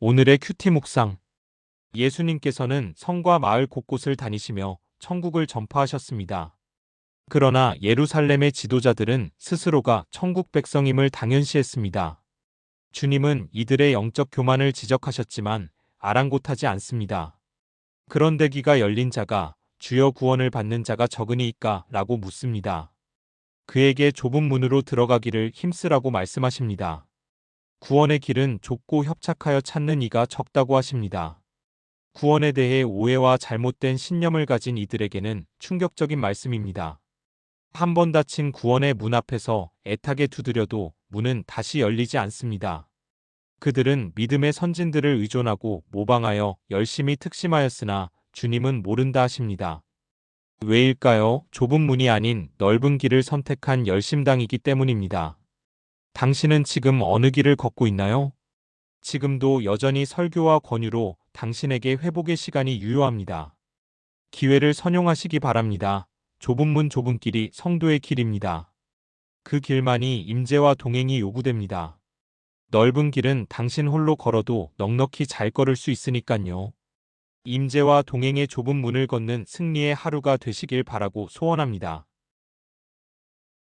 오늘의 큐티 묵상. 예수님께서는 성과 마을 곳곳을 다니시며 천국을 전파하셨습니다. 그러나 예루살렘의 지도자들은 스스로가 천국 백성임을 당연시했습니다. 주님은 이들의 영적 교만을 지적하셨지만 아랑곳하지 않습니다. 그런데 귀가 열린 자가 주여 구원을 받는 자가 적으니까 라고 묻습니다. 그에게 좁은 문으로 들어가기를 힘쓰라고 말씀하십니다. 구원의 길은 좁고 협착하여 찾는 이가 적다고 하십니다. 구원에 대해 오해와 잘못된 신념을 가진 이들에게는 충격적인 말씀입니다. 한 번 닫힌 구원의 문 앞에서 애타게 두드려도 문은 다시 열리지 않습니다. 그들은 믿음의 선진들을 의존하고 모방하여 열심히 특심하였으나 주님은 모른다 하십니다. 왜일까요? 좁은 문이 아닌 넓은 길을 선택한 열심당이기 때문입니다. 당신은 지금 어느 길을 걷고 있나요? 지금도 여전히 설교와 권유로 당신에게 회복의 시간이 유효합니다. 기회를 선용하시기 바랍니다. 좁은 문 좁은 길이 성도의 길입니다. 그 길만이 임재와 동행이 요구됩니다. 넓은 길은 당신 홀로 걸어도 넉넉히 잘 걸을 수 있으니깐요. 임재와 동행의 좁은 문을 걷는 승리의 하루가 되시길 바라고 소원합니다.